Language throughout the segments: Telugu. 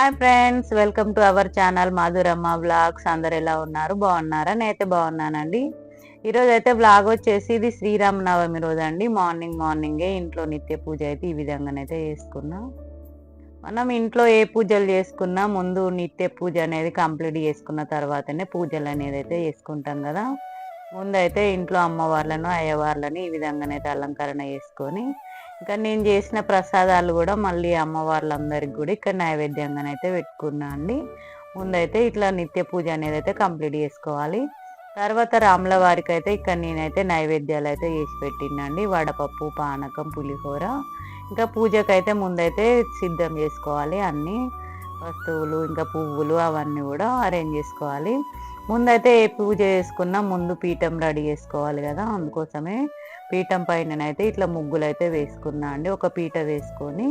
Hi friends welcome to our channel Madhuramma blogs అందరు ఎలా ఉన్నారు? బాగున్నారా? నేనైతే బాగున్నానండి. ఈరోజు అయితే బ్లాగ్ వచ్చేసి ఇది శ్రీరామనవమి రోజు అండి మార్నింగ్ మార్నింగే ఇంట్లో నిత్య పూజ అయితే ఈ విధంగానైతే చేసుకున్నాం. మనం ఇంట్లో ఏ పూజలు చేసుకున్నా ముందు నిత్య పూజ అనేది కంప్లీట్ చేసుకున్న తర్వాతనే పూజలు అనేది అయితే చేసుకుంటాం కదా. ముందైతే ఇంట్లో అమ్మవార్లను అయ్యవార్లను ఈ విధంగానైతే అలంకరణ చేసుకొని ఇంకా నేను చేసిన ప్రసాదాలు కూడా మళ్ళీ అమ్మవార్లందరికి కూడా ఇక్కడ నైవేద్యంగానైతే పెట్టుకున్నా అండి. ముందైతే ఇట్లా నిత్య పూజ అనేది అయితే కంప్లీట్ చేసుకోవాలి. తర్వాత రాముల వారికి అయితే ఇక్కడ నేనైతే నైవేద్యాలు అయితే చేసి పెట్టినండి వడపప్పు పానకం పులిహోర. ఇంకా పూజకైతే ముందైతే సిద్ధం చేసుకోవాలి అన్ని. వస్తువులు ఇంకా పువ్వులు అవన్నీ కూడా అరేంజ్ చేసుకోవాలి. ముందైతే ఏ పూజ చేసుకున్నా ముందు పీఠం రెడీ చేసుకోవాలి కదా అందుకోసమే పీఠం పైననైతే ఇట్లా ముగ్గులు అయితే వేసుకున్నా అండి. ఒక పీట వేసుకొని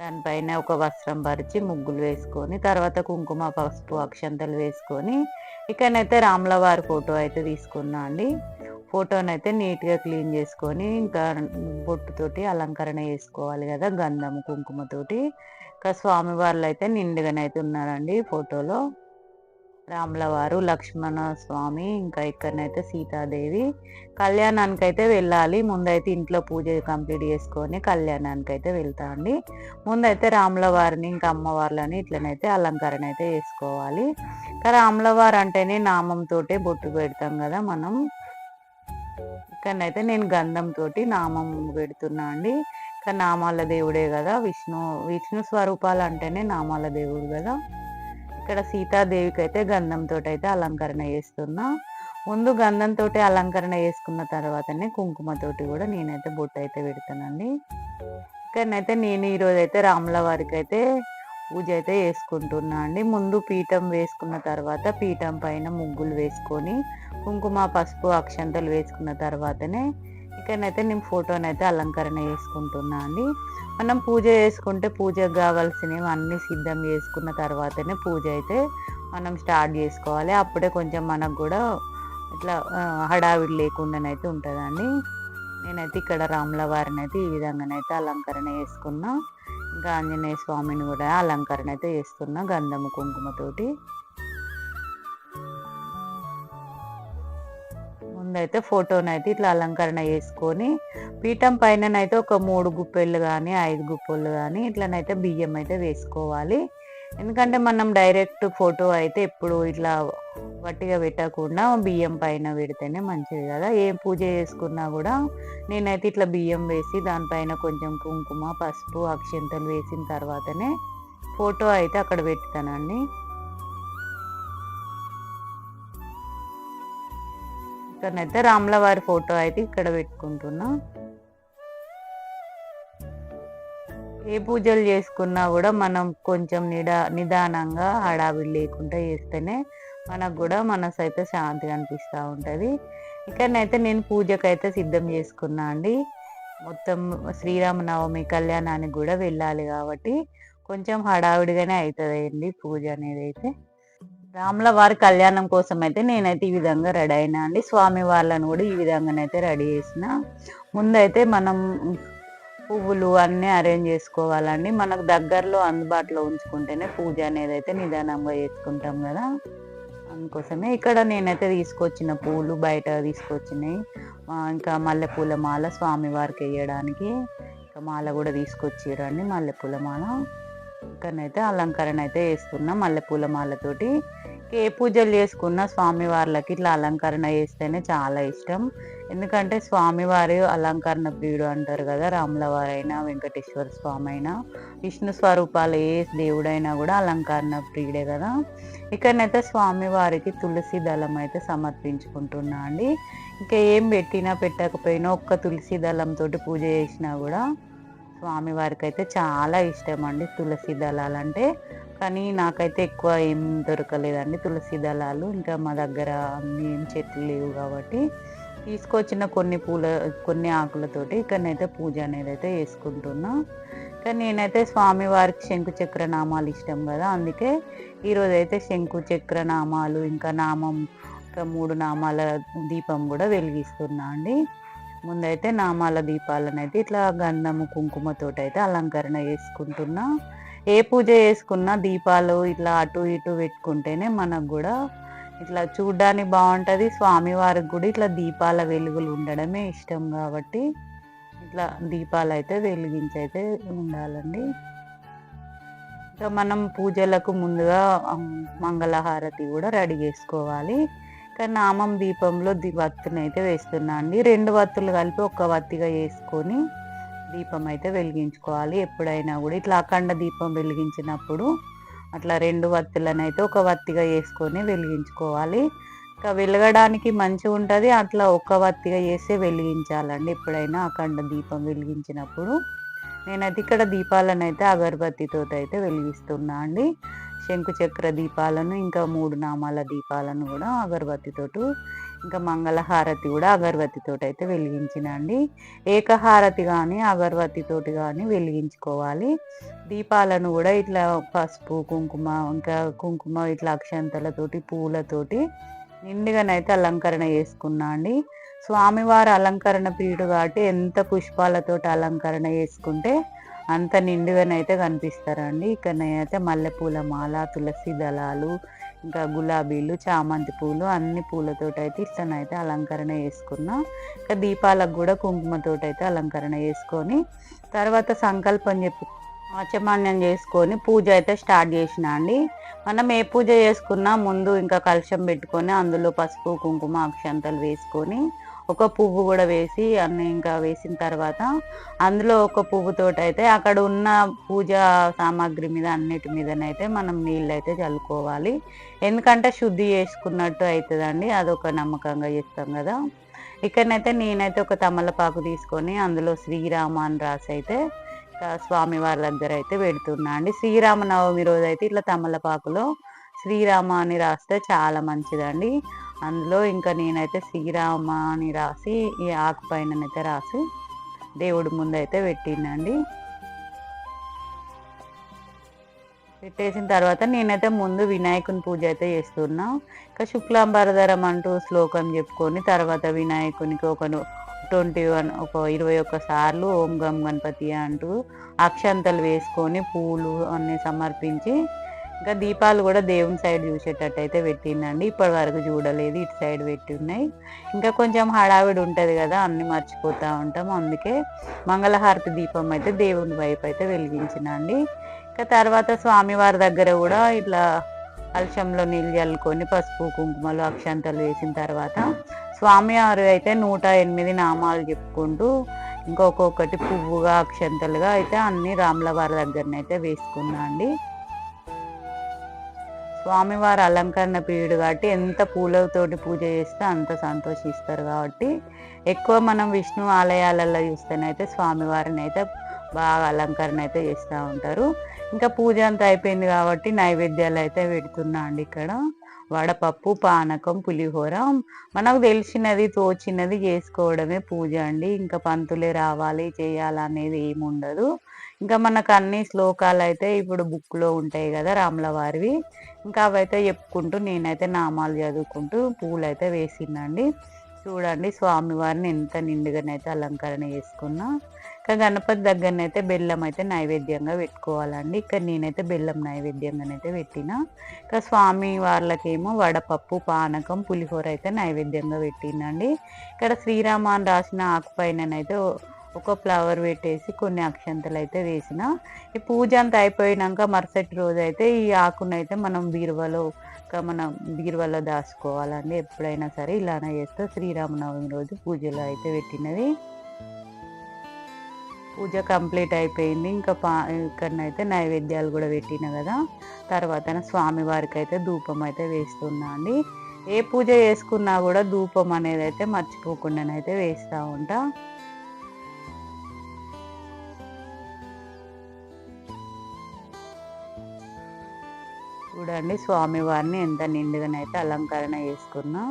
దానిపైన ఒక వస్త్రం పరిచి ముగ్గులు వేసుకొని తర్వాత కుంకుమ పసుపు అక్షంతలు వేసుకొని ఇక్కడనైతే రాముల వారి ఫోటో అయితే తీసుకున్నా అండి. ఫోటోనైతే నీట్గా క్లీన్ చేసుకొని ఇంకా బొట్టుతోటి అలంకరణ చేసుకోవాలి కదా గంధం కుంకుమతోటి ఇంకా స్వామివార్లు అయితే నిండుగానైతే ఉన్నారండి ఫోటోలో. రాముల వారు లక్ష్మణ స్వామి ఇంకా ఇక్కడనైతే సీతాదేవి. కళ్యాణానికి అయితే వెళ్ళాలి. ముందైతే ఇంట్లో పూజ కంప్లీట్ చేసుకొని కళ్యాణానికి అయితే వెళ్తా అండి. ముందైతే రాముల వారిని ఇంకా అమ్మవార్లని ఇట్లనైతే అలంకరణ అయితే చేసుకోవాలి. ఇంకా అంటేనే నామంతో బొట్టు పెడతాం కదా మనం. ఇక్కడనైతే నేను గంధం తోటి నామం పెడుతున్నా అండి. ఇంకా నామాల దేవుడే కదా విష్ణు విష్ణు స్వరూపాలు అంటేనే నామాల దేవుడు కదా. ఇక్కడ సీతాదేవికి అయితే గంధంతో అయితే అలంకరణ చేస్తున్నా. ముందు గంధంతో అలంకరణ చేసుకున్న తర్వాతనే కుంకుమతోటి కూడా నేనైతే బొట్టు అయితే పెడతానండి. ఇక్కడనైతే నేను ఈరోజు అయితే రాముల వారికి అయితే పూజ అయితే వేసుకుంటున్నా అండి. ముందు పీఠం వేసుకున్న తర్వాత పీఠం పైన ముగ్గులు వేసుకొని కుంకుమ పసుపు అక్షంతలు వేసుకున్న తర్వాతనే ఇక్కడనైతే నేను ఫోటోనైతే అలంకరణ చేసుకుంటున్నా అండి. మనం పూజ చేసుకుంటే పూజకు కావాల్సినవి అన్నీ సిద్ధం చేసుకున్న తర్వాతనే పూజ అయితే మనం స్టార్ట్ చేసుకోవాలి. అప్పుడే కొంచెం మనకు కూడా ఇట్లా హడావిడి లేకుండానైతే ఉంటుందండి. నేనైతే ఇక్కడ రాముల వారిని అయితే ఈ విధంగానైతే అలంకరణ చేసుకున్నా. ఇంకా ఆంజనేయ స్వామిని కూడా అలంకరణ అయితే చేస్తున్నా గంధము కుంకుమతోటి. ముందైతే ఫోటోనైతే ఇట్లా అలంకరణ చేసుకొని పీఠం పైననైతే ఒక మూడు గుప్పెళ్ళు కానీ ఐదు గుప్పెళ్ళు కానీ ఇట్లనైతే బియ్యం అయితే వేసుకోవాలి. ఎందుకంటే మనం డైరెక్ట్ ఫోటో అయితే ఎప్పుడు ఇట్లా వట్టిగా పెట్టకుండా బియ్యం పైన పెడితేనే మంచిది కదా. ఏం పూజ చేసుకున్నా కూడా నేనైతే ఇట్లా బియ్యం వేసి దానిపైన కొంచెం కుంకుమ పసుపు అక్షంతలు వేసిన తర్వాతనే ఫోటో అయితే అక్కడ పెడతానండి. ఇక్కడనైతే రాముల వారి ఫోటో అయితే ఇక్కడ పెట్టుకుంటున్నా. ఏ పూజలు చేసుకున్నా కూడా మనం కొంచెం నిడా నిదానంగా హడావిడి లేకుండా చేస్తేనే మనకు కూడా మనసు అయితే శాంతిగా అనిపిస్తూ ఉంటుంది. ఇక్కడనైతే నేను పూజకైతే సిద్ధం చేసుకున్నా అండి. మొత్తం శ్రీరామనవమి కళ్యాణానికి కూడా వెళ్ళాలి కాబట్టి కొంచెం హడావిడిగానే అవుతుంది అండి పూజ అనేది అయితే. రాముల వారి కళ్యాణం కోసం అయితే నేనైతే ఈ విధంగా రెడీ అయినా అండి. స్వామి వాళ్ళని కూడా ఈ విధంగానైతే రెడీ చేసిన. ముందైతే మనం పువ్వులు అన్నీ అరేంజ్ చేసుకోవాలండి. మనకు దగ్గరలో అందుబాటులో ఉంచుకుంటేనే పూజ అనేది అయితే నిదానంగా చేసుకుంటాం కదా. అందుకోసమే ఇక్కడ నేనైతే తీసుకొచ్చిన పూలు బయట తీసుకొచ్చినాయి ఇంకా మల్లెపూల మాల స్వామివారికి వేయడానికి. ఇంకా మాల కూడా తీసుకొచ్చిరండి మల్లెపూల మాల. ఇక్కడనైతే అలంకరణ అయితే వేస్తున్నా మల్లెపూల మాలతోటి. ఏ పూజలు చేసుకున్న స్వామివార్లకి ఇట్లా అలంకరణ చేస్తేనే చాలా ఇష్టం. ఎందుకంటే స్వామివారి అలంకరణ ప్రియుడు అంటారు కదా రాములవారైనా వెంకటేశ్వర స్వామి అయినా విష్ణు స్వరూపాలు ఏ దేవుడైనా కూడా అలంకరణ ప్రియుడే కదా. ఇక్కడనైతే స్వామివారికి తులసి దళం అయితే సమర్పించుకుంటున్నా అండి. ఇంకా ఏం పెట్టినా పెట్టకపోయినా ఒక్క తులసి దళంతో పూజ చేసినా కూడా స్వామివారికి అయితే చాలా ఇష్టం అండి తులసి అంటే. కానీ నాకైతే ఎక్కువ ఏం దొరకలేదండి తులసి దళాలు. ఇంకా మా దగ్గర అన్ని ఏం చెట్లు లేవు కాబట్టి తీసుకొచ్చిన కొన్ని పూల కొన్ని ఆకులతోటి ఇక్కడనైతే పూజ అనేది అయితే వేసుకుంటున్నా కానీ నేనైతే స్వామివారికి శంకు చక్ర నామాలు ఇష్టం కదా అందుకే ఈరోజు అయితే శంకు చక్ర నామాలు ఇంకా నామం ఇంకా మూడు నామాల దీపం కూడా వెలిగిస్తున్నా అండి. ముందైతే నామాల దీపాలనైతే ఇట్లా గంధము కుంకుమతోటి అయితే అలంకరణ చేసుకుంటున్నా. ఏ పూజ చేసుకున్నా దీపాలు ఇట్లా అటు ఇటు పెట్టుకుంటేనే మనకు కూడా ఇట్లా చూడ్డానికి బాగుంటుంది. స్వామివారికి కూడా ఇట్లా దీపాల వెలుగులు ఉండడమే ఇష్టం కాబట్టి ఇట్లా దీపాలు అయితే వెలిగించి అయితే ఉండాలండి. ఇంకా మనం పూజలకు ముందుగా మంగళహారతి కూడా రెడీ చేసుకోవాలి. ఇంకా నామం దీపంలో ది వత్తిని అయితే వేస్తున్నా అండి. రెండు వత్తులు కలిపి ఒక వత్తిగా వేసుకొని దీపం అయితే వెలిగించుకోవాలి. ఎప్పుడైనా కూడా ఇట్లా అఖండ దీపం వెలిగించినప్పుడు అట్లా రెండు వత్తులను అయితే ఒక వత్తిగా వేసుకొని వెలిగించుకోవాలి. ఇంకా వెలగడానికి మంచిగా ఉంటుంది. అట్లా ఒక వత్తిగా చేస్తే వెలిగించాలండి. ఎప్పుడైనా అఖండ దీపం వెలిగించినప్పుడు. నేనైతే ఇక్కడ దీపాలను అయితే అగరబత్తితో అయితే వెలిగిస్తున్నా అండి. శంకు చక్ర దీపాలను ఇంకా మూడు నామాల దీపాలను కూడా అగరబత్తితోటి ఇంకా మంగళహారతి కూడా అగరబత్తితో అయితే వెలిగించిన అండి ఏకహారతి కానీ అగరబత్తితోటి కానీ వెలిగించుకోవాలి. దీపాలను కూడా ఇట్లా పసుపు కుంకుమ ఇంకా కుంకుమ ఇట్లా అక్షంతలతోటి పూలతోటి నిండుగానైతే అలంకరణ చేసుకున్నా అండి. స్వామివారి అలంకరణ పీరియడ్ కాబట్టి ఎంత పుష్పాలతోటి అలంకరణ చేసుకుంటే అంత నిండుగానైతే కనిపిస్తారండి. ఇక్కడ నేనైతే మల్లెపూల మాల తులసి దళాలు ఇంకా గులాబీలు చామంతి పూలు అన్ని పూలతోటి అయితే ఇట్లనైతే అలంకరణ చేసుకున్నా. ఇంకా దీపాలకు కూడా కుంకుమతోటి అయితే అలంకరణ చేసుకొని తర్వాత సంకల్పం చెప్పి ఆచమాన్యం చేసుకొని పూజ అయితే స్టార్ట్ చేసిన అండి. మనం ఏ పూజ చేసుకున్నా ముందు ఇంకా కలుషం పెట్టుకొని అందులో పసుపు కుంకుమ అక్షంతలు వేసుకొని ఒక పువ్వు కూడా వేసి అన్ని ఇంకా వేసిన తర్వాత అందులో ఒక పువ్వుతోటి అయితే అక్కడ ఉన్న పూజా సామాగ్రి మీద అన్నిటి మీదనైతే మనం నీళ్ళు అయితే చల్లుకోవాలి. ఎందుకంటే శుద్ధి చేసుకున్నట్టు అవుతుందండి అదొక నమ్మకంగా చేస్తాం కదా. ఇక్కడనైతే నేనైతే ఒక తమలపాకు తీసుకొని అందులో శ్రీరామ అని రాసి అయితే స్వామి వాళ్ళ దగ్గర అయితే పెడుతున్నా అండి. శ్రీరామనవమి రోజు అయితే ఇట్లా తమలపాకులో శ్రీరామ అని రాస్తే చాలా మంచిదండి. అందులో ఇంకా నేనైతే శ్రీరామ అని రాసి ఈ ఆకు పైననైతే రాసి దేవుడి ముందు అయితే పెట్టిందండి. పెట్టేసిన తర్వాత నేనైతే ముందు వినాయకుని పూజ అయితే చేస్తున్నా. ఇంకా శుక్లాంబరధరం అంటూ శ్లోకం చెప్పుకొని తర్వాత వినాయకునికి ఒక ట్వంటీ వన్ ఒక ఇరవై ఒక్క సార్లు ఓం గం గణపతి అంటూ అక్షంతలు వేసుకొని పూలు అన్నీ సమర్పించి ఇంకా దీపాలు కూడా దేవుని సైడ్ చూసేటట్టయితే పెట్టిందండి ఇప్పటి వరకు చూడలేదు ఇటు సైడ్ పెట్టి ఉన్నాయి ఇంకా కొంచెం హడావిడి ఉంటుంది కదా అన్ని మర్చిపోతూ ఉంటాం. అందుకే మంగళహారతి దీపం అయితే దేవుని వైపు అయితే వెలిగించినండి. ఇంకా తర్వాత స్వామివారి దగ్గర కూడా ఇట్లా కలశంలో నీళ్ళు చల్లుకొని పసుపు కుంకుమలు అక్షంతలు వేసిన తర్వాత స్వామివారు అయితే నూట ఎనిమిది నామాలు చెప్పుకుంటూ ఇంకొక్కొక్కటి పువ్వుగా అక్షంతలుగా అయితే అన్ని రాముల వారి దగ్గరనైతే వేసుకున్నా అండి స్వామివారి అలంకరణ పీరియడ్ కాబట్టి ఎంత పూలతోటి పూజ చేస్తే అంత సంతోషిస్తారు కాబట్టి ఎక్కువ మనం విష్ణు ఆలయాలలో చూస్తేనైతే స్వామివారిని అయితే బాగా అలంకరణ అయితే చేస్తూ ఉంటారు. ఇంకా పూజ అంతా అయిపోయింది కాబట్టి నైవేద్యాలు అయితే పెడుతున్నా అండి ఇక్కడ. వడపప్పు పానకం పులిహోర. మనకు తెలిసినది తోచినది చేసుకోవడమే పూజ అండి. ఇంకా పంతులే రావాలి చేయాలనేది ఏమి ఉండదు ఇంకా మనకు అన్ని శ్లోకాలు అయితే ఇప్పుడు బుక్లో ఉంటాయి కదా రాముల వారివి. ఇంకా అవైతే చెప్పుకుంటూ నేనైతే నామాలు చదువుకుంటూ పూలు అయితే వేసిందండి చూడండి స్వామివారిని ఎంత నిండుగానైతే అలంకరణ చేసుకున్నా. గణపతి దగ్గరనైతే బెల్లం అయితే నైవేద్యంగా పెట్టుకోవాలండి. ఇక్కడ నేనైతే బెల్లం నైవేద్యంగానైతే పెట్టిన. ఇంకా స్వామి వాళ్ళకేమో వడపప్పు పానకం పులిహోర అయితే నైవేద్యంగా పెట్టినండి ఇక్కడ శ్రీరామ అని రాసిన ఆకుపైననైతే ఒక ఫ్లవర్ పెట్టేసి కొన్ని అక్షంతలు అయితే వేసిన. ఈ పూజ అంతా అయిపోయినాక మరుసటి రోజు అయితే ఈ ఆకునైతే మనం బీరువాలో మనం బీరువాలో దాచుకోవాలండి. ఎప్పుడైనా సరే ఇలానే చేస్తే. శ్రీరామనవమి రోజు పూజలో అయితే పెట్టినది పూజ కంప్లీట్ అయిపోయింది. ఇంకా పా ఇక్కడనైతే నైవేద్యాలు కూడా పెట్టిన కదా. తర్వాత స్వామివారికి అయితే ధూపం అయితే వేస్తున్నా అండి. ఏ పూజ చేసుకున్నా కూడా ధూపం అనేది అయితే మర్చిపోకుండానైతే వేస్తూ ఉంటా. చూడండి స్వామివారిని ఎంత నిండుగానైతే అలంకరణ చేసుకున్నా.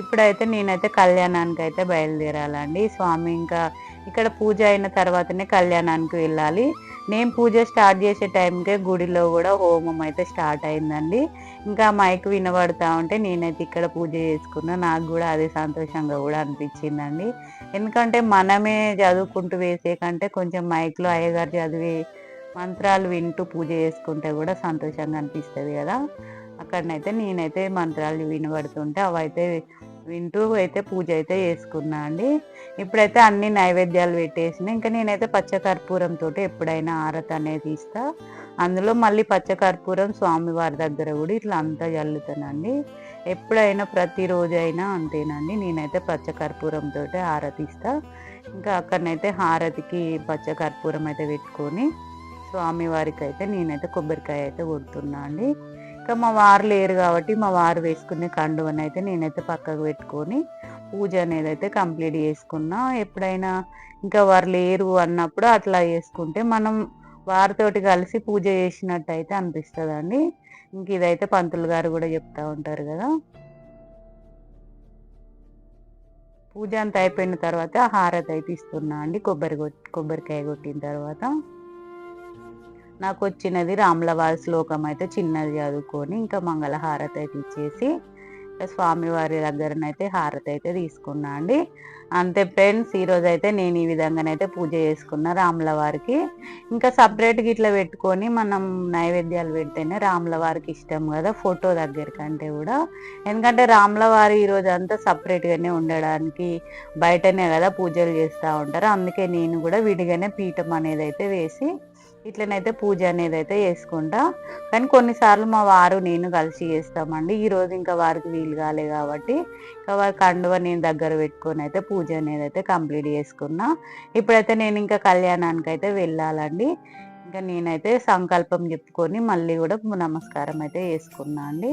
ఇప్పుడైతే నేనైతే కళ్యాణానికి అయితే బయలుదేరాలండి. స్వామి ఇంకా ఇక్కడ పూజ అయిన తర్వాతనే కళ్యాణానికి వెళ్ళాలి. నేను పూజ స్టార్ట్ చేసే టైంకే గుడిలో కూడా హోమం అయితే స్టార్ట్ అయిందండి. ఇంకా మైక్ వినబడతా ఉంటే నేనైతే ఇక్కడ పూజ చేసుకున్నా. నాకు కూడా అదే సంతోషంగా కూడా అనిపించిందండి. ఎందుకంటే మనమే చదువుకుంటూ వేసే కంటే కొంచెం మైక్లో అయ్యగారు చదివి మంత్రాలు వింటూ పూజ చేసుకుంటే కూడా సంతోషంగా అనిపిస్తుంది కదా. అక్కడనైతే నేనైతే మంత్రాలు వినబడుతుంటే అవైతే వింటూ అయితే పూజ అయితే చేసుకున్నా అండి. ఇప్పుడైతే అన్ని నైవేద్యాలు పెట్టేసిన. ఇంకా నేనైతే పచ్చకర్పూరంతో ఎప్పుడైనా ఆరత అనేది ఇస్తా. అందులో మళ్ళీ పచ్చకర్పూరం స్వామివారి దగ్గర కూడా ఇట్లా అంతా చల్లుతానండి ఎప్పుడైనా ప్రతిరోజు అయినా అంతేనండి. నేనైతే పచ్చకర్పూరంతో ఆరతిస్తా ఇంకా అక్కడనైతే హారతికి పచ్చకర్పూరం అయితే పెట్టుకొని స్వామివారికి అయితే నేనైతే కొబ్బరికాయ అయితే కొడుతున్నా అండి. ఇంకా మా వారు లేరు కాబట్టి మా వారు వేసుకునే కండువని అయితే నేనైతే పక్కకు పెట్టుకొని పూజ అనేది అయితే కంప్లీట్ చేసుకున్నా. ఎప్పుడైనా ఇంకా వారు లేరు అన్నప్పుడు అట్లా చేసుకుంటే మనం వారితోటి కలిసి పూజ చేసినట్టు అయితే అనిపిస్తుంది అండి ఇంక ఇదైతే పంతులు గారు కూడా చెప్తా ఉంటారు కదా. పూజ అంతా అయిపోయిన తర్వాత హారతి అయితే ఇస్తున్నా అండి. కొబ్బరి కొబ్బరికాయ కొట్టిన తర్వాత. నాకు వచ్చినది రాములవారి శ్లోకం అయితే చిన్నది చదువుకొని ఇంకా మంగళహారతి అయితే ఇచ్చేసి స్వామివారి దగ్గరనైతే హారతి అయితే తీసుకున్నా అండి. అంతే ఫ్రెండ్స్ ఈరోజు అయితే నేను ఈ విధంగానైతే పూజ చేసుకున్నా రాముల వారికి ఇంకా సపరేట్గా ఇట్లా పెట్టుకొని మనం నైవేద్యాలు పెడితేనే రాముల వారికి ఇష్టం కదా ఫోటో దగ్గరకంటే కూడా. ఎందుకంటే రాముల వారి ఈరోజు అంతా సపరేట్గానే ఉండడానికి బయటనే కదా పూజలు చేస్తూ ఉంటారు. అందుకే నేను కూడా విడిగానే పీఠం అనేది అయితే వేసి ఇట్లనైతే పూజ అనేది అయితే చేసుకుంటా. కానీ కొన్నిసార్లు మా వారు నేను కలిసి చేస్తామండి. ఈరోజు ఇంకా వారికి వీలు కాలే కాబట్టి ఇంకా వారి కండువ నేను దగ్గర పెట్టుకొని అయితే పూజ అనేది అయితే కంప్లీట్ చేసుకున్నా. ఇప్పుడైతే నేను ఇంకా కళ్యాణానికి అయితే వెళ్ళాలండి. ఇంకా నేనైతే సంకల్పం చెప్పుకొని మళ్ళీ కూడా నమస్కారం అయితే చేసుకున్నా అండి.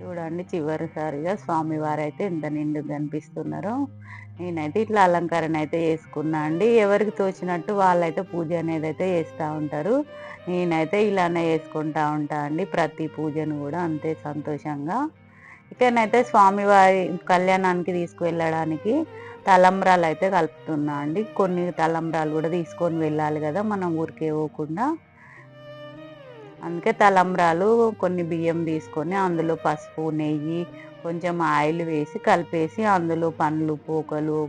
చూడండి చివరిసారిగా స్వామివారు అయితే ఎంత నిండుగా కనిపిస్తున్నారో. నేనైతే ఇట్లా అలంకరణ అయితే చేసుకున్నా అండి. ఎవరికి తోచినట్టు వాళ్ళైతే పూజ అనేది అయితే చేస్తూ ఉంటారు. నేనైతే ఇలానే చేసుకుంటా ఉంటా అండి. ప్రతి పూజను కూడా అంతే సంతోషంగా. ఇక్కడనైతే స్వామివారి కళ్యాణానికి తీసుకువెళ్ళడానికి తలంబ్రాలు అయితే కలుపుతున్నా అండి. కొన్ని తలంబ్రాలు కూడా తీసుకొని వెళ్ళాలి కదా మనం ఊరికే పోకుండా. అందుకే తలంబ్రాలు కొన్ని బియ్యం తీసుకొని అందులో పసుపు నెయ్యి కొంచెం ఆయిల్ వేసి కలిపేసి అందులో పండ్లు పోకలు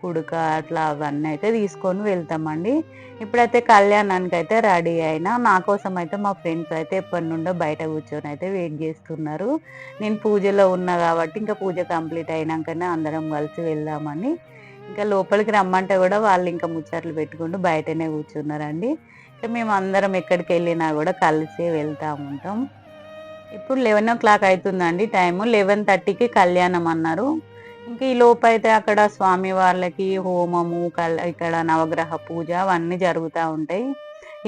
కుడుక అట్లా అవన్నీ అయితే తీసుకొని వెళ్తామండి. ఇప్పుడైతే కళ్యాణానికి అయితే రెడీ అయినా నా కోసం అయితే మా ఫ్రెండ్స్ అయితే ఎప్పటి నుండో బయట కూర్చొని అయితే వెయిట్ చేస్తున్నారు. నేను పూజలో ఉన్నా కాబట్టి ఇంకా పూజ కంప్లీట్ అయినాకనే అందరం కలిసి వెళ్దామని ఇంకా లోపలికి రమ్మంటే కూడా వాళ్ళు ఇంకా ముచ్చట్లు పెట్టుకుంటూ బయటనే కూర్చున్నారండి. ఇంకా మేము అందరం ఎక్కడికి వెళ్ళినా కూడా కలిసి వెళ్తూ ఉంటాం. ఇప్పుడు లెవెన్ ఓ క్లాక్ అవుతుందండి టైము. లెవెన్ థర్టీకి కళ్యాణం అన్నారు. ఇంకా ఈ లోపు అయితే అక్కడ స్వామి వాళ్ళకి హోమము ఇక్కడ నవగ్రహ పూజ అవన్నీ జరుగుతూ ఉంటాయి.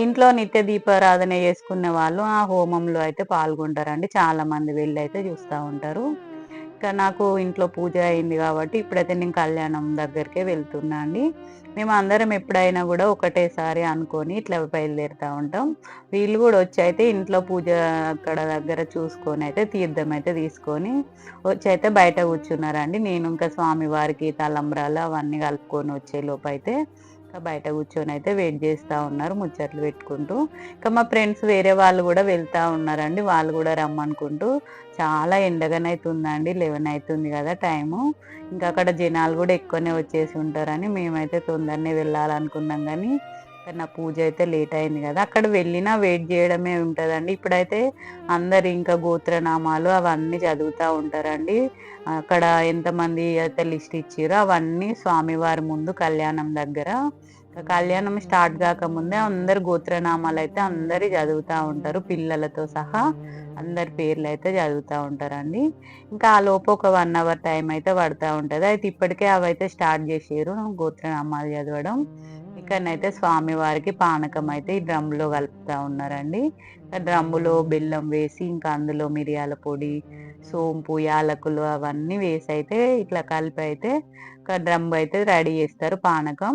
ఇంట్లో నిత్య దీపారాధన చేసుకునే వాళ్ళు ఆ హోమంలో అయితే పాల్గొంటారండి. చాలామంది వెళ్ళి అయితే చూస్తూ ఉంటారు. ఇంకా నాకు ఇంట్లో పూజ అయింది కాబట్టి ఇప్పుడైతే నేను కళ్యాణం దగ్గరికే వెళ్తున్నా అండి. మేము అందరం ఎప్పుడైనా కూడా ఒకటేసారి అనుకొని ఇట్లా బయలుదేరుతూ ఉంటాం. వీళ్ళు కూడా వచ్చి అయితే ఇంట్లో పూజ అక్కడ దగ్గర చూసుకొని అయితే తీర్థం అయితే తీసుకొని వచ్చి అయితే బయట కూర్చున్నారండి. నేను ఇంకా స్వామి వారికి తలంబ్రాలు అవన్నీ కలుపుకొని వచ్చే లోపు అయితే ఇంకా బయట కూర్చొని అయితే వెయిట్ చేస్తూ ఉన్నారు ముచ్చట్లు పెట్టుకుంటూ. ఇంకా మా ఫ్రెండ్స్ వేరే వాళ్ళు కూడా వెళ్తూ ఉన్నారండి వాళ్ళు కూడా రమ్మనుకుంటూ. చాలా ఎండగానైతుందండి లెవెన్ అవుతుంది కదా టైము ఇంకా అక్కడ జనాలు కూడా ఎక్కువనే వచ్చేసి ఉంటారని మేమైతే తొందరనే వెళ్ళాలనుకున్నాం కానీ నా పూజ అయితే లేట్ అయింది కదా అక్కడ వెళ్ళినా వెయిట్ చేయడమే ఉంటుందండి. ఇప్పుడైతే అందరు ఇంకా గోత్రనామాలు అవన్నీ చదువుతూ ఉంటారండి. అక్కడ ఎంతమంది అయితే లిస్ట్ ఇచ్చారో అవన్నీ స్వామివారి ముందు కళ్యాణం దగ్గర. కళ్యాణం స్టార్ట్ కాకముందే అందరు గోత్రనామాలు అయితే అందరి చదువుతూ ఉంటారు. పిల్లలతో సహా అందరి పేర్లు అయితే చదువుతూ ఉంటారండి. ఇంకా ఆ లోపు ఒక వన్ అవర్ టైం అయితే పడుతూ ఉంటుంది. అయితే ఇప్పటికే అవైతే స్టార్ట్ చేసారు గోత్రనామాలు చదవడం. ఇక్కడనైతే స్వామివారికి పానకం అయితే ఈ డ్రమ్లో కలుపుతూ ఉన్నారండి. డ్రమ్ములో బెల్లం వేసి ఇంకా అందులో మిరియాల పొడి సోంపు యాలకులు అవన్నీ వేసి అయితే ఇట్లా కలిపి అయితే డ్రమ్ అయితే రెడీ చేస్తారు పానకం.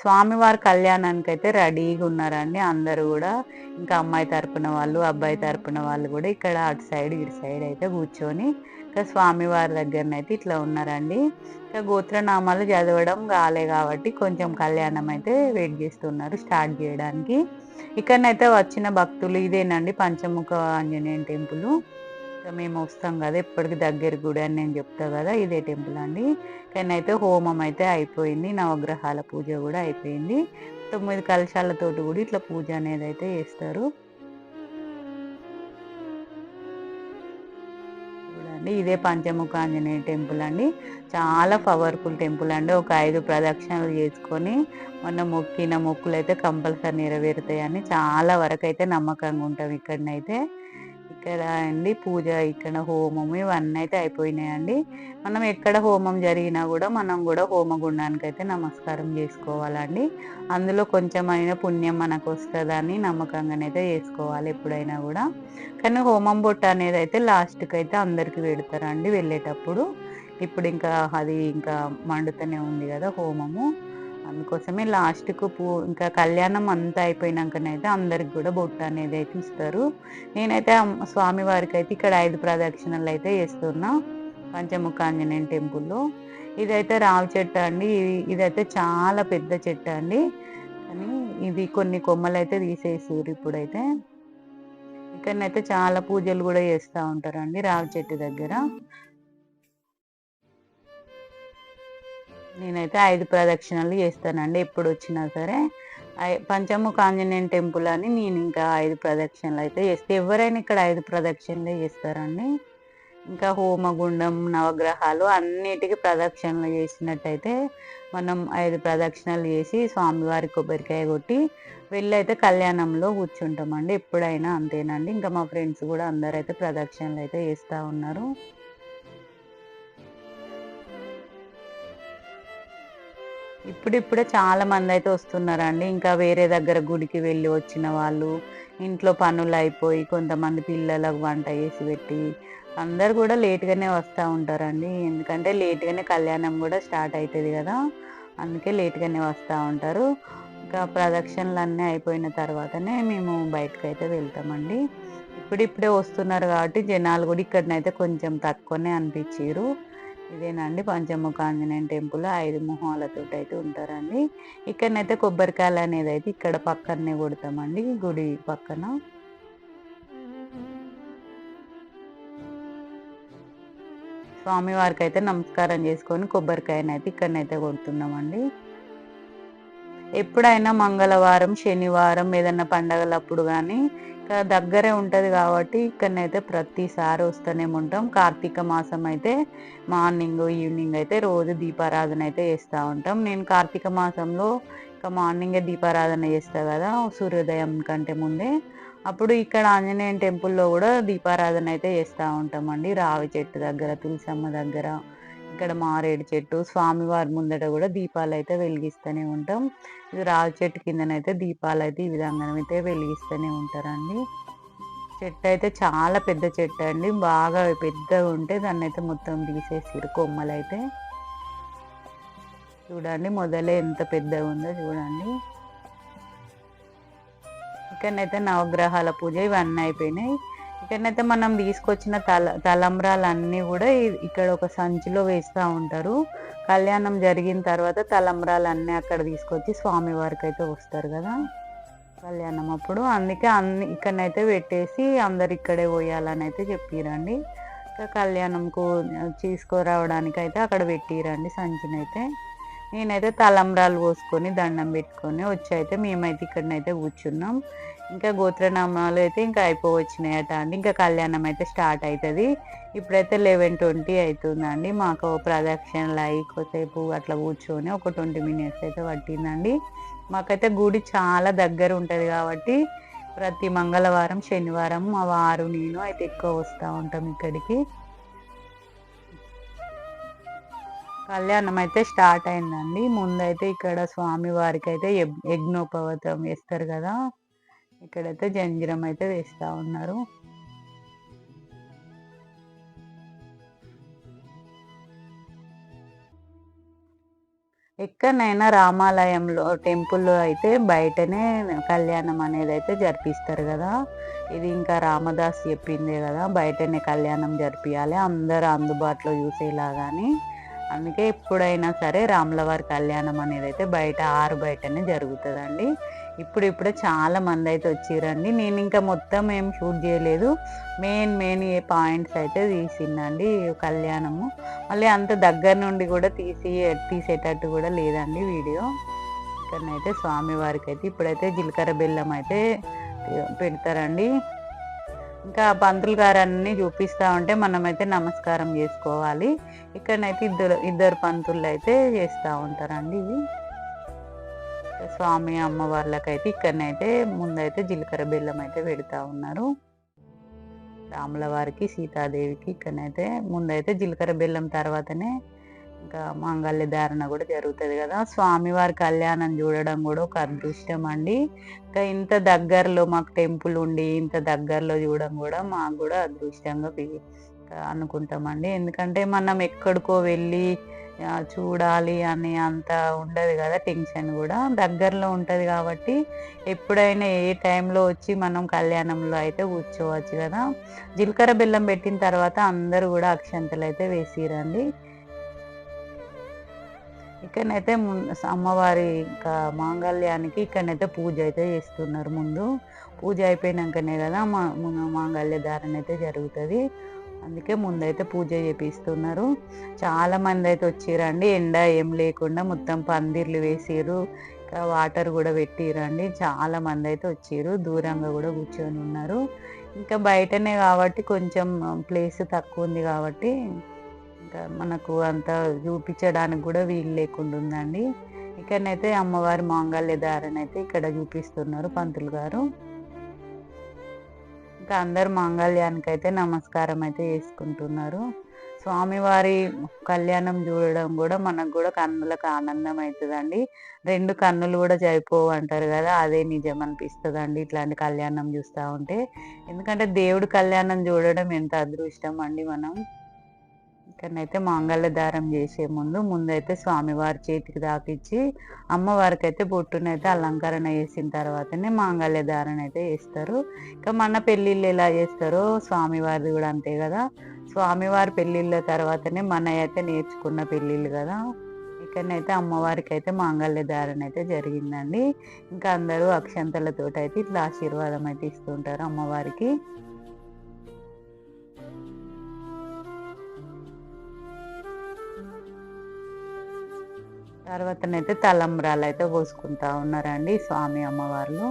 స్వామివారి కళ్యాణానికి అయితే రెడీగా ఉన్నారండి అందరూ కూడా. ఇంకా అమ్మాయి తరపున వాళ్ళు అబ్బాయి తరపున వాళ్ళు కూడా ఇక్కడ అటు సైడ్ ఇటు సైడ్ అయితే కూర్చొని ఇంకా స్వామివారి దగ్గరనైతే ఇట్లా ఉన్నారండి. ఇంకా గోత్రనామాలు చదవడం కాలే కాబట్టి కొంచెం కళ్యాణం అయితే వెయిట్ చేస్తున్నారు స్టార్ట్ చేయడానికి. ఇక్కడనైతే వచ్చిన భక్తులు ఇదేనండి పంచముఖ ఆంజనేయ టెంపుల్. ఇంకా మేము వస్తాం కదా ఎప్పటికి దగ్గర గుడి అని నేను చెప్తా కదా ఇదే టెంపుల్ అండి. కానీ అయితే హోమం అయితే అయిపోయింది నవగ్రహాల పూజ కూడా అయిపోయింది. తొమ్మిది కలశాలతోటి కూడా ఇట్లా పూజ అనేది అయితే చేస్తారు. అండి. ఇదే పంచముఖ ఆంజనేయ టెంపుల్ అండి. చాలా పవర్ఫుల్ టెంపుల్ అండి. ఒక ఐదు ప్రదక్షిణలు చేసుకొని మొన్న మొక్కిన మొక్కులు అయితే కంపల్సరీ నెరవేరుతాయని చాలా వరకు అయితే నమ్మకంగా ఉంటాం ఇక్కడనైతే. ఇక్కడ అండి పూజ ఇక్కడ హోమం ఇవన్నీ అయితే అయిపోయినాయండి. మనం ఎక్కడ హోమం జరిగినా కూడా మనం కూడా హోమగుండానికి అయితే నమస్కారం చేసుకోవాలండి. అందులో కొంచెమైన పుణ్యం మనకు వస్తుందని నమ్మకంగానైతే చేసుకోవాలి ఎప్పుడైనా కూడా. కానీ హోమం బొట్ట అనేది అయితే లాస్ట్కి అయితే అందరికీ పెడతారండి వెళ్ళేటప్పుడు. ఇప్పుడు ఇంకా అది ఇంకా మండుతూనే ఉంది కదా హోమము. అందుకోసమే లాస్ట్కు పూ ఇంకా కళ్యాణం అంతా అయిపోయినాకనైతే అందరికి కూడా బొట్టు అనేది అయితే ఇస్తారు. నేనైతే స్వామి వారికి అయితే ఇక్కడ ఐదు ప్రదక్షిణలు అయితే చేస్తున్నా. పంచముఖ ఆంజనేయ టెంపుల్లో. ఇదైతే రావి చెట్టు అండి. ఇదైతే చాలా పెద్ద చెట్టు అండి. కానీ ఇది కొన్ని కొమ్మలు అయితే తీసేసారు ఇప్పుడైతే. ఇక్కడనైతే చాలా పూజలు కూడా చేస్తూ ఉంటారండి రావి చెట్టు దగ్గర. నేనైతే ఐదు ప్రదక్షిణలు చేస్తానండి ఎప్పుడు వచ్చినా సరే. పంచముఖ ఆంజనేయ టెంపుల్ అని నేను ఇంకా ఐదు ప్రదక్షిణలు అయితే చేస్తే. ఎవరైనా ఇక్కడ ఐదు ప్రదక్షిణలే చేస్తారండి? ఇంకా హోమగుండం నవగ్రహాలు అన్నిటికీ ప్రదక్షిణలు చేసినట్టయితే మనం ఐదు ప్రదక్షిణలు చేసి స్వామివారి కొబ్బరికాయ కొట్టి వెళ్ళైతే కళ్యాణంలో కూర్చుంటామండి. ఎప్పుడైనా అంతేనండి. ఇంకా మా ఫ్రెండ్స్ కూడా అందరైతే ప్రదక్షిణలు అయితే చేస్తూ ఉన్నారు. ఇప్పుడిప్పుడే చాలా మంది అయితే వస్తున్నారండి. ఇంకా వేరే దగ్గర గుడికి వెళ్ళి వచ్చిన వాళ్ళు ఇంట్లో పనులు అయిపోయి కొంతమంది పిల్లలకు వంట చేసి పెట్టి అందరు కూడా లేట్గానే వస్తూ ఉంటారండి. ఎందుకంటే లేట్గానే కళ్యాణం కూడా స్టార్ట్ అవుతుంది కదా అందుకే లేట్గానే వస్తూ ఉంటారు. ఇంకా ప్రదక్షిణలు అన్నీ అయిపోయిన తర్వాతనే మేము బయటకు అయితే వెళ్తామండి. ఇప్పుడిప్పుడే వస్తున్నారు కాబట్టి జనాలు కూడా ఇక్కడనైతే కొంచెం తక్కువనే అనిపించారు ఇదేనండి పంచముఖ ఆంజనేయ టెంపుల్ ఐదు మొహాలతో అయితే ఉంటారండి. ఇక్కడనైతే కొబ్బరికాయలు అనేది అయితే ఇక్కడ పక్కనే కొడతామండి గుడి పక్కన. స్వామివారికి అయితే నమస్కారం చేసుకొని కొబ్బరికాయనైతే ఇక్కడనైతే కొడుతున్నామండి. ఎప్పుడైనా మంగళవారం శనివారం ఏదైనా పండగలప్పుడు కానీ ఇక్కడ దగ్గరే ఉంటుంది కాబట్టి ఇక్కడనైతే ప్రతిసారి వస్తూనే ఉంటాం. కార్తీక మాసం అయితే మార్నింగ్ ఈవినింగ్ అయితే రోజు దీపారాధన అయితే చేస్తూ ఉంటాం. నేను కార్తీక మాసంలో ఇంకా మార్నింగే దీపారాధన చేస్తా కదా సూర్యోదయం కంటే ముందే. అప్పుడు ఇక్కడ ఆంజనేయ టెంపుల్లో కూడా దీపారాధన అయితే చేస్తూ ఉంటామండి. రావి చెట్టు దగ్గర తులసమ్మ దగ్గర. ఇక్కడ మారేడు చెట్టు స్వామివారి ముందట కూడా దీపాలు అయితే వెలిగిస్తూనే ఉంటాం. ఇది రావి చెట్టు కిందనైతే దీపాలు అయితే ఈ విధంగా అయితే వెలిగిస్తూనే ఉంటారండి. చెట్టు అయితే చాలా పెద్ద చెట్టు అండి బాగా పెద్దగా ఉంటే దాన్ని అయితే మొత్తం తీసేసారు కొమ్మలు అయితే చూడండి మొదలే ఎంత పెద్దగా ఉందో చూడండి. ఇక్కడనైతే నవగ్రహాల పూజ ఇవన్నీ అయిపోయినాయి. ఇక్కడనైతే మనం తీసుకొచ్చిన తల తలంబ్రాలన్నీ కూడా ఇక్కడ ఒక సంచిలో వేస్తూ ఉంటారు. కళ్యాణం జరిగిన తర్వాత తలంబ్రాలన్నీ అక్కడ తీసుకొచ్చి స్వామి వారికి అయితే వస్తారు కదా. కళ్యాణం అప్పుడు అందుకే అన్ని ఇక్కడనైతే పెట్టేసి అందరు ఇక్కడే పోయాలని అయితే చెప్పిరండి. ఇంకా కళ్యాణంకు తీసుకురావడానికి అయితే అక్కడ పెట్టిరండి సంచినైతే. నేనైతే తలంబ్రాలు పోసుకొని దండం పెట్టుకొని వచ్చి అయితే మేమైతే ఇక్కడనైతే కూర్చున్నాం. ఇంకా గోత్రనామాలు అయితే ఇంకా అయిపోవచ్చినాయట అండి. ఇంకా కళ్యాణం అయితే స్టార్ట్ అవుతుంది ఇప్పుడైతే లెవెన్ ట్వంటీ అవుతుందండి మాకు ప్రదక్షిణలు అయ్యి కొద్దిసేపు అట్లా కూర్చొని ఒక ట్వంటీ మినిట్స్ అయితే పట్టిందండి. మాకైతే గుడి చాలా దగ్గర ఉంటుంది కాబట్టి ప్రతి మంగళవారం శనివారం మా వారు నేను అయితే ఎక్కువ వస్తూ ఉంటాం ఇక్కడికి. కళ్యాణం అయితే స్టార్ట్ అయిందండి. ముందైతే ఇక్కడ స్వామి వారికి అయితే యజ్ఞోపవతం వేస్తారు కదా. ఇక్కడైతే జంజిరం అయితే వేస్తూ ఉన్నారు. ఎక్కడైనా రామాలయంలో టెంపుల్లో అయితే బయటనే కళ్యాణం అనేది అయితే జరిపిస్తారు కదా. ఇది ఇంకా రామదాస్ చెప్పిందే కదా బయటనే కళ్యాణం జరిపించాలి అందరు అందుబాటులో చూసేలాగాని అందుకే ఎప్పుడైనా సరే రాములవారి కళ్యాణం అనేది అయితే బయట ఆరు బయటనే జరుగుతుందండి. ఇప్పుడు ఇప్పుడే చాలా మంది అయితే వచ్చిరండి. నేను ఇంకా మొత్తం ఏం షూట్ చేయలేదు. మెయిన్ మెయిన్ ఏ పాయింట్స్ అయితే తీసిందండి కళ్యాణము. మళ్ళీ అంత దగ్గర నుండి కూడా తీసి తీసేటట్టు కూడా లేదండి వీడియో. ఇక్కడనైతే స్వామివారికి అయితే ఇప్పుడైతే జీలకర్ర బెల్లం అయితే పెడతారండి. ఇంకా పంతులు గారు అన్నీ చూపిస్తూ ఉంటే మనమైతే నమస్కారం చేసుకోవాలి. ఇక్కడనైతే ఇద్దరు ఇద్దరు పంతులు అయితే చేస్తూ ఉంటారండి ఇవి. స్వామి అమ్మవార్లకైతే ఇక్కడనైతే ముందైతే జీలకర్ర బెల్లం అయితే పెడతా ఉన్నారు. రాముల వారికి సీతాదేవికి ఇక్కడనైతే ముందైతే జీలకర్ర బెల్లం తర్వాతనే ఇంకా మాంగళ్య ధారణ కూడా జరుగుతుంది కదా. స్వామివారి కళ్యాణం చూడడం కూడా ఒక అదృష్టం అండి. ఇంకా ఇంత దగ్గరలో మాకు టెంపుల్ ఉండి ఇంత దగ్గరలో చూడడం కూడా మాకు కూడా అదృష్టంగా అనుకుంటామండి ఎందుకంటే మనం ఎక్కడికో వెళ్ళి చూడాలి అని అంత ఉండదు కదా టెన్షన్ కూడా. దగ్గరలో ఉంటుంది కాబట్టి ఎప్పుడైనా ఏ టైంలో వచ్చి మనం కళ్యాణంలో అయితే కూర్చోవచ్చు కదా. జీలకర్ర బెల్లం పెట్టిన తర్వాత అందరూ కూడా అక్షంతలు అయితే వేసిరండి. ఇక్కడనైతే అమ్మవారి ఇంకా మాంగళ్యానికి ఇక్కడనైతే పూజ అయితే చేస్తున్నారు ముందు. పూజ అయిపోయినాకనే కదా మా మాంగళ్య ధారణ అయితే జరుగుతుంది. అందుకే ముందైతే పూజ చేపిస్తున్నారు. చాలా మంది అయితే వచ్చిరండి. ఎండ ఏం లేకుండా మొత్తం పందిర్లు వేసిరు ఇంకా వాటర్ కూడా పెట్టిరండి. చాలా మంది అయితే వచ్చిరు దూరంగా కూడా కూర్చొని ఉన్నారు ఇంకా బయటనే కాబట్టి కొంచెం ప్లేస్ తక్కువ ఉంది కాబట్టి ఇంకా మనకు అంత చూపించడానికి కూడా వీలు లేకుండా ఉందండి. ఇక్కడనైతే అమ్మవారి మాంగళ్య దారని అయితే ఇక్కడ చూపిస్తున్నారు పంతులు గారు. ఇంకా అందరు మాంగళ్యానికి అయితే నమస్కారం అయితే చేసుకుంటున్నారు. స్వామివారి కళ్యాణం చూడడం కూడా మనకు కూడా కన్నులకు ఆనందం అవుతుందండి. రెండు కన్నులు కూడా చనిపోవు అంటారు కదా అదే నిజం అనిపిస్తుంది అండి ఇట్లాంటి కళ్యాణం చూస్తూ ఉంటే. ఎందుకంటే దేవుడు కళ్యాణం చూడడం ఎంత అదృష్టం అండి మనం. ఇక్కడనైతే మాంగళ్య దారం చేసే ముందు ముందైతే స్వామివారి చేతికి దాకిచ్చి అమ్మవారికి అయితే బొట్టునైతే అలంకరణ చేసిన తర్వాతనే మాంగళ్య దారం అయితే చేస్తారు. ఇంకా మన పెళ్ళిళ్ళు ఎలా చేస్తారో స్వామివారిది కూడా అంతే కదా. స్వామివారి పెళ్ళిళ్ళ తర్వాతనే మన అయితే నేర్చుకున్న పెళ్ళిళ్ళు కదా. ఇక్కడనైతే అమ్మవారికి అయితే మాంగళ్య ధారణ అయితే జరిగిందండి. ఇంకా అందరూ అక్షంతలతో అయితే ఇట్లా ఆశీర్వాదం అయితే ఇస్తుంటారు అమ్మవారికి. తర్వాతనైతే తలంబ్రాలు అయితే పోసుకుంటా ఉన్నారండి స్వామి అమ్మవార్లు.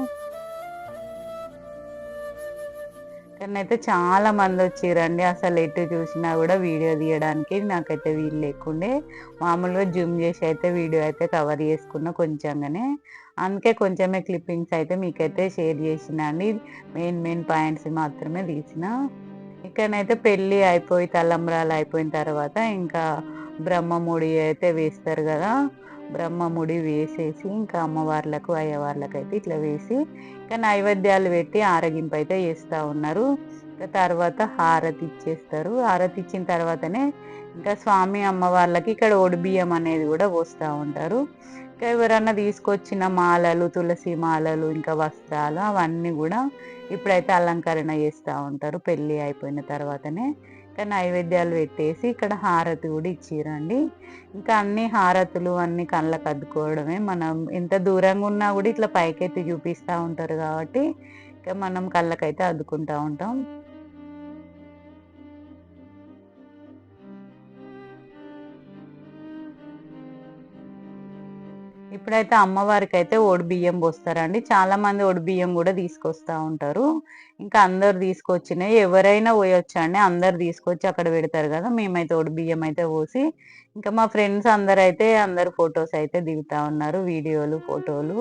అయితే చాలా మంది వచ్చిరండి అసలు ఎటు చూసినా కూడా వీడియో తీయడానికి నాకైతే వీలు లేకుండే. మామూలుగా జూమ్ చేసి అయితే వీడియో అయితే కవర్ చేసుకున్న కొంచెంగానే. అందుకే కొంచెమే క్లిప్పింగ్స్ అయితే మీకైతే షేర్ చేసిన అండి మెయిన్ మెయిన్ పాయింట్స్ మాత్రమే తీసిన. ఇక్కడనైతే పెళ్ళి అయిపోయి తలంబ్రాలు అయిపోయిన తర్వాత ఇంకా బ్రహ్మముడి అయితే వేస్తారు కదా బ్రహ్మముడి వేసేసి ఇంకా అమ్మవార్లకు అయ్యవార్లకు అయితే ఇట్లా వేసి ఇంకా నైవేద్యాలు పెట్టి ఆరగింపు అయితే చేస్తూ ఉన్నారు. తర్వాత హారతి ఇచ్చేస్తారు. హారతి ఇచ్చిన తర్వాతనే ఇంకా స్వామి అమ్మవార్లకి ఇక్కడ బియ్యం అనేది కూడా పోస్తూ ఉంటారు. ఇంకా ఎవరన్నా తీసుకొచ్చిన మాలలు తులసి మాలలు ఇంకా వస్త్రాలు అవన్నీ కూడా ఇప్పుడైతే అలంకరణ చేస్తూ ఉంటారు. పెళ్ళి అయిపోయిన తర్వాతనే. ఇంకా నైవేద్యాలు పెట్టేసి ఇక్కడ హారతి కూడా ఇచ్చిరండి. ఇంకా అన్ని హారతులు అన్ని కళ్ళకు అద్దుకోవడమే. మనం ఎంత దూరంగా ఉన్నా కూడా ఇట్లా పైకెత్తి చూపిస్తూ ఉంటారు కాబట్టి ఇంకా మనం కళ్ళకైతే అద్దుకుంటూ ఉంటాం. ఇప్పుడైతే అమ్మవారికి అయితే ఒడి బియ్యం పోస్తారండి. చాలా మంది ఒడి బియ్యం కూడా తీసుకొస్తా ఉంటారు. ఇంకా అందరు తీసుకొచ్చినాయి ఎవరైనా పోయొచ్చండి అందరు తీసుకొచ్చి అక్కడ పెడతారు కదా మేమైతే ఒకటి బియ్యం అయితే పోసి ఇంకా మా ఫ్రెండ్స్ అందరు అయితే అందరు ఫొటోస్ అయితే దిగుతా ఉన్నారు వీడియోలు ఫోటోలు.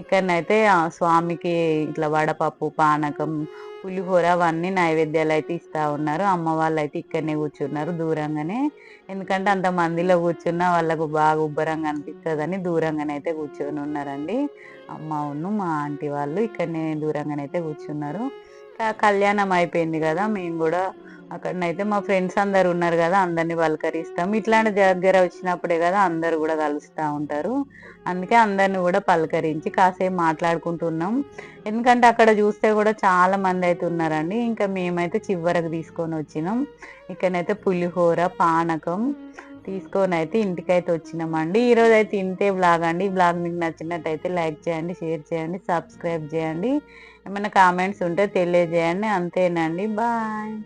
ఇక్కడనైతే స్వామికి ఇట్లా వడపప్పు పానకం పులిహోర అవన్నీ నైవేద్యాలు అయితే ఇస్తూ ఉన్నారు. అమ్మ వాళ్ళు అయితే ఇక్కడనే కూర్చున్నారు దూరంగానే. ఎందుకంటే అంత మందిలో కూర్చున్న వాళ్ళకు బాగా ఉబ్బరంగా అనిపిస్తుందని దూరంగానే అయితే కూర్చొని ఉన్నారండి. అమ్మ ఉన్ను మా ఆంటీ వాళ్ళు ఇక్కడనే దూరంగానైతే కూర్చున్నారు. కళ్యాణం అయిపోయింది కదా మేము కూడా అక్కడనైతే మా ఫ్రెండ్స్ అందరు ఉన్నారు కదా అందరిని పలకరిస్తాం. ఇట్లాంటి దగ్గర వచ్చినప్పుడే కదా అందరు కూడా కలుస్తూ ఉంటారు. అందుకే అందరిని కూడా పలకరించి కాసేపు మాట్లాడుకుంటున్నాం. ఎందుకంటే అక్కడ చూస్తే కూడా చాలా మంది అయితే ఉన్నారండి. ఇంకా మేమైతే చివరకు తీసుకొని వచ్చినాం. ఇక్కడనైతే పులిహోర పానకం తీసుకొని అయితే ఇంటికైతే వచ్చినామండి. ఈరోజు అయితే ఇంతే బ్లాగ్ అండి. ఈ బ్లాగ్ మీకు నచ్చినట్టయితే లైక్ చేయండి షేర్ చేయండి సబ్స్క్రైబ్ చేయండి. ఏమైనా కామెంట్స్ ఉంటే తెలియజేయండి. అంతేనండి. బాయ్